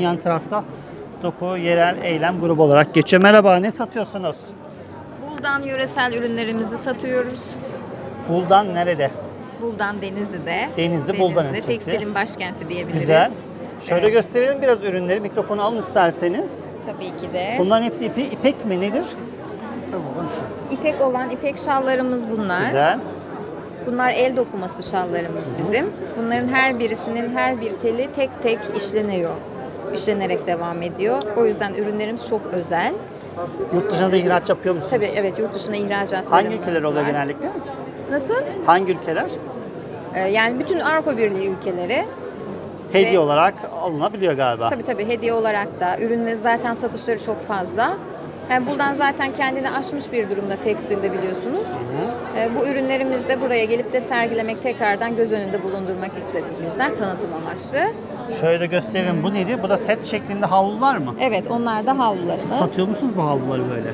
Yan tarafta Doku Yerel Eylem Grubu olarak geçiyor. Merhaba, ne satıyorsunuz? Buldan yöresel ürünlerimizi satıyoruz. Buldan nerede? Buldan Denizli'de. Denizli, Buldan ilçesi. Tekstilin başkenti diyebiliriz. Güzel. Şöyle Evet. gösterelim biraz ürünleri. Mikrofonu alın isterseniz. Tabii ki de. Bunların hepsi ipi, ipek mi nedir? İpek olan ipek şallarımız bunlar. Güzel. Bunlar el dokuması şallarımız bizim. Bunların her birisinin her bir teli tek tek işleniyor. İşlenerek devam ediyor. O yüzden ürünlerimiz çok özel. Yurt dışına da ihraç yapıyor musunuz? Tabii evet yurt dışına ihracatlarımız Hangi ülkeler oluyor var. genellikle? Nasıl? Hangi ülkeler? Ee, yani bütün Avrupa Birliği ülkeleri Hediye Ve- olarak alınabiliyor galiba. Tabii tabii hediye olarak da ürünleri zaten satışları çok fazla. Yani buradan zaten kendini aşmış bir durumda tekstilde biliyorsunuz. Ee, bu ürünlerimizi de buraya gelip de sergilemek tekrardan göz önünde bulundurmak istedik bizler tanıtım amaçlı. Şöyle gösterelim. Bu nedir? Bu da set şeklinde havlular mı? Evet onlar da havlularımız. Satıyor musunuz bu havluları böyle?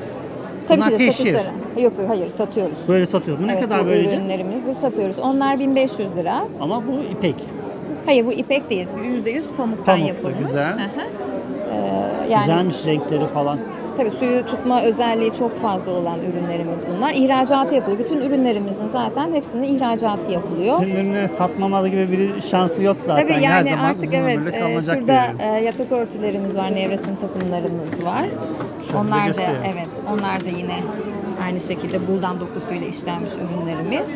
Tabii Bunlar ki de teşhir. satışları. Yok yok hayır satıyoruz. Böyle satıyor. Bu ne evet, kadar bu böylece? ürünlerimizi satıyoruz. Onlar 1500 lira. Ama bu ipek. Hayır bu ipek değil. %100 pamuktan Pamuklu, yapılmış. güzel. Hı hı. Ee, yani Güzelmiş renkleri falan. Tabii suyu tutma özelliği çok fazla olan ürünlerimiz bunlar. İhracatı yapılıyor. Bütün ürünlerimizin zaten hepsinin ihracatı yapılıyor. Sizin ürünleri satmamalı gibi bir şansı yok zaten. Tabii yani Her zaman artık evet e, şurada e, yatak örtülerimiz var, nevresim takımlarımız var. Şöyle onlar da evet, onlar da yine aynı şekilde buldan dokusuyla işlenmiş ürünlerimiz.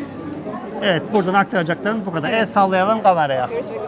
Evet buradan aktaracaklarımız bu kadar. El sallayalım kameraya. Görüşmek üzere.